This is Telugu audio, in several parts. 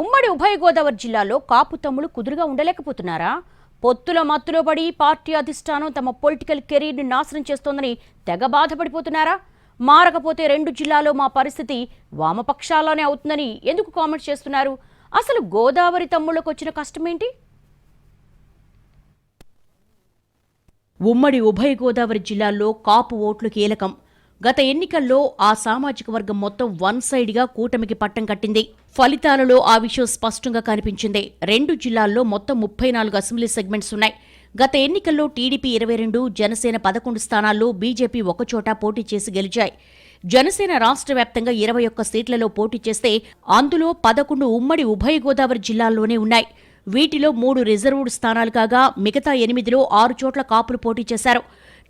ఉమ్మడి ఉభయ గోదావరి జిల్లాలో కాపు తమ్ముడు కుదురుగా ఉండలేకపోతున్నారా? పొత్తుల మత్తులో పడి పార్టీ అధిష్టానం తమ పొలిటికల్ కెరీర్ని నాశనం చేస్తోందని తెగ బాధపడిపోతున్నారా? మారకపోతే రెండు జిల్లాలో మా పరిస్థితి వామపక్షాల్లోనే అవుతుందని ఎందుకు కామెంట్స్ చేస్తున్నారు? అసలు గోదావరి తమ్ముళ్ళకు వచ్చిన కష్టమేంటి? ఉమ్మడి ఉభయ గోదావరి జిల్లాల్లో కాపు ఓట్లు కీలకం గత ఎన్నికల్లో ఆ సామాజిక వర్గం మొత్తం వన్ సైడ్గా కూటమికి పట్టం కట్టింది. ఫలితాలలో ఆ విషయం స్పష్టంగా కనిపించింది. రెండు జిల్లాల్లో మొత్తం ముప్పై నాలుగు అసెంబ్లీ సెగ్మెంట్స్ ఉన్నాయి. గత ఎన్నికల్లో టీడీపీ ఇరవై రెండు జనసేన పదకొండు స్థానాల్లో బీజేపీ ఒకచోట పోటీ చేసి గెలిచాయి. జనసేన రాష్ట్ర వ్యాప్తంగా ఇరవై ఒక్క సీట్లలో పోటీ చేస్తే అందులో పదకొండు ఉమ్మడి ఉభయ గోదావరి జిల్లాల్లోనే ఉన్నాయి. వీటిలో మూడు రిజర్వ్డ్ స్థానాలు కాగా మిగతా ఎనిమిదిలో ఆరు చోట్ల కాపులు పోటీ చేశారు.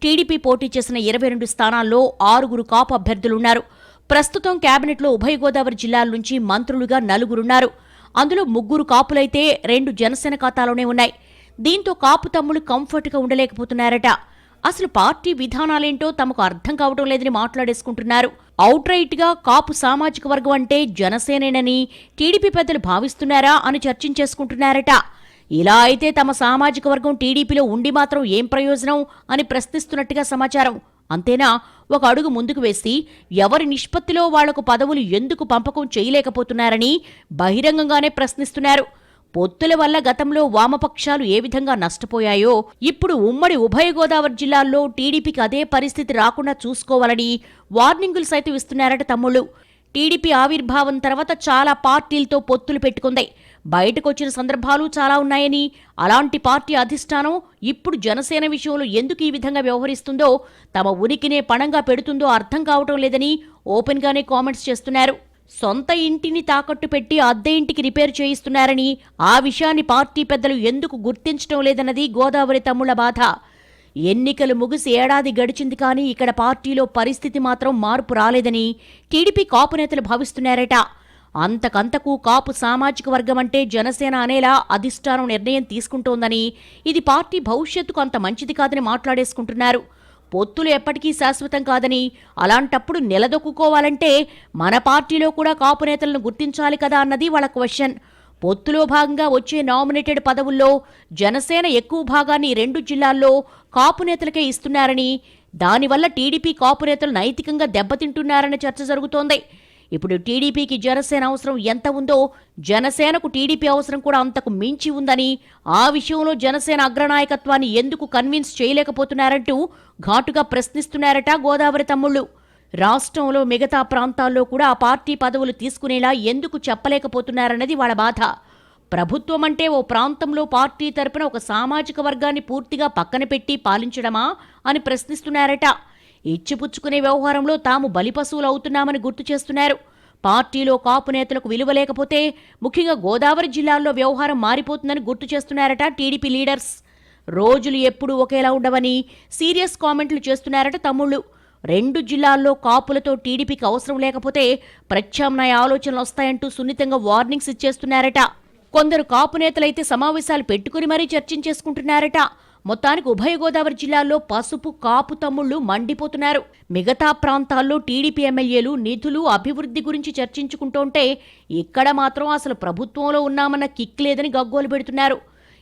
టీడీపీ పోటీ చేసిన ఇరవై రెండు స్థానాల్లో ఆరుగురు కాపు అభ్యర్థులున్నారు. ప్రస్తుతం కేబినెట్లో ఉభయ గోదావరి జిల్లాల నుంచి మంత్రులుగా నలుగురున్నారు. అందులో ముగ్గురు కాపులైతే రెండు జనసేన ఖాతాలోనే ఉన్నాయి. దీంతో కాపు తమ్ముడు కంఫర్ట్గా ఉండలేకపోతున్నారట. అసలు పార్టీ విధానాలేంటో తమకు అర్థం కావటం లేదని మాట్లాడేసుకుంటున్నారు. అవుట్గా కాపు సామాజిక వర్గం అంటే జనసేనేనని టీడీపీ పెద్దలు భావిస్తున్నారా అని చర్చించేసుకుంటున్నారట. ఇలా అయితే తమ సామాజిక వర్గం టీడీపీలో ఉండి మాత్రం ఏం ప్రయోజనం అని ప్రశ్నిస్తున్నట్టుగా సమాచారం. అంతేనా? ఒక అడుగు ముందుకు వేసి ఎవరి నిష్పత్తిలో వాళ్ళకు పదవులు ఎందుకు పంపకం చేయలేకపోతున్నారని బహిరంగంగానే ప్రశ్నిస్తున్నారు. పొత్తుల వల్ల గతంలో వామపక్షాలు ఏ విధంగా నష్టపోయాయో ఇప్పుడు ఉమ్మడి ఉభయ గోదావరి జిల్లాల్లో టీడీపీకి అదే పరిస్థితి రాకుండా చూసుకోవాలని వార్నింగులు సైతం ఇస్తున్నారట తమ్ముళ్ళు. టీడీపీ ఆవిర్భావం తర్వాత చాలా పార్టీలతో పొత్తులు పెట్టుకుంది. బయటకొచ్చిన సందర్భాలు చాలా ఉన్నాయని అలాంటి పార్టీ అధిష్టానం ఇప్పుడు జనసేన విషయంలో ఎందుకు ఈ విధంగా వ్యవహరిస్తుందో తమ ఉనికినే పణంగా పెడుతుందో అర్థం కావటం లేదని ఓపెన్గానే కామెంట్స్ చేస్తున్నారు. సొంత ఇంటిని తాకట్టు పెట్టి అద్దె ఇంటికి రిపేర్ చేయిస్తున్నారని ఆ విషయాన్ని పార్టీ పెద్దలు ఎందుకు గుర్తించడం లేదన్నది గోదావరి తమ్ముళ్ళ బాధ. ఎన్నికలు ముగిసి ఏడాది గడిచింది కానీ ఇక్కడ పార్టీలో పరిస్థితి మాత్రం మార్పు రాలేదని టీడీపీ కాపు నేతలు భావిస్తున్నారట. అంతకంతకు కాపు సామాజిక వర్గం అంటే జనసేన అనేలా అధిష్టానం నిర్ణయం తీసుకుంటోందని ఇది పార్టీ భవిష్యత్తుకు అంత మంచిది కాదని మాట్లాడేసుకుంటున్నారు. పొత్తులు ఎప్పటికీ శాశ్వతం కాదని అలాంటప్పుడు నిలదొక్కుకోవాలంటే మన పార్టీలో కూడా కాపు నేతలను గుర్తించాలి కదా అన్నది వాళ్ళ క్వశ్చన్. పొత్తులో భాగంగా వచ్చే నామినేటెడ్ పదవుల్లో జనసేన ఎక్కువ భాగాన్ని రెండు జిల్లాల్లో కాపు నేతలకే ఇస్తున్నారని దానివల్ల టీడీపీ కాపు నేతలు నైతికంగా దెబ్బతింటున్నారనే చర్చ జరుగుతోంది. ఇప్పుడు టీడీపీకి జనసేన అవసరం ఎంత ఉందో జనసేనకు టీడీపీ అవసరం కూడా అంతకు మించి ఉందని ఆ విషయంలో జనసేన అగ్రనాయకత్వాన్ని ఎందుకు కన్విన్స్ చేయలేకపోతున్నారంటూ ఘాటుగా ప్రశ్నిస్తున్నారట గోదావరి తమ్ముళ్ళు. రాష్ట్రంలో మిగతా ప్రాంతాల్లో కూడా ఆ పార్టీ పదవులు తీసుకునేలా ఎందుకు చెప్పలేకపోతున్నారన్నది వాళ్ళ బాధ. ప్రభుత్వం అంటే ఓ ప్రాంతంలో పార్టీ తరపున ఒక సామాజిక వర్గాన్ని పూర్తిగా పక్కన పెట్టి పాలించడమా అని ప్రశ్నిస్తున్నారట. ఇచ్చిపుచ్చుకునే వ్యవహారంలో తాము బలిపశువులు అవుతున్నామని గుర్తు చేస్తున్నారు. పార్టీలో కాపు నేతలకు విలువ లేకపోతే ముఖ్యంగా గోదావరి జిల్లాల్లో వ్యవహారం మారిపోతుందని గుర్తు చేస్తున్నారట టీడీపీ లీడర్స్. రోజులు ఎప్పుడూ ఒకేలా ఉండవని సీరియస్ కామెంట్లు చేస్తున్నారట తమ్ముళ్ళు. రెండు జిల్లాల్లో కాపులతో టీడీపీకి అవసరం లేకపోతే ప్రత్యామ్నాయ ఆలోచనలు వస్తాయంటూ సున్నితంగా వార్నింగ్స్ ఇచ్చేస్తున్నారట. కొందరు కాపు నేతలైతే సమావేశాలు పెట్టుకుని మరీ చర్చించేసుకుంటున్నారట. మొత్తానికి ఉభయ గోదావరి జిల్లాల్లో పసుపు కాపు తమ్ముళ్ళు మండిపోతున్నారు. మిగతా ప్రాంతాల్లో టీడీపీ ఎమ్మెల్యేలు నిధులు అభివృద్ధి గురించి చర్చించుకుంటుంటే ఇక్కడ మాత్రం అసలు ప్రభుత్వంలో ఉన్నామన్న కిక్ లేదని గగ్గోలు పెడుతున్నారు.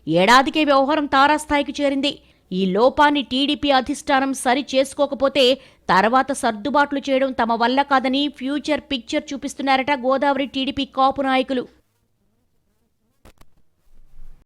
ఏడాదికే వ్యవహారం తారాస్థాయికి చేరింది. ఈ లోపాన్ని టీడీపీ అధిష్టానం సరి చేసుకోకపోతే తర్వాత సర్దుబాట్లు చేయడం తమ వల్ల కాదని ఫ్యూచర్ పిక్చర్ చూపిస్తున్నారట గోదావరి టీడీపీ కాపు నాయకులు.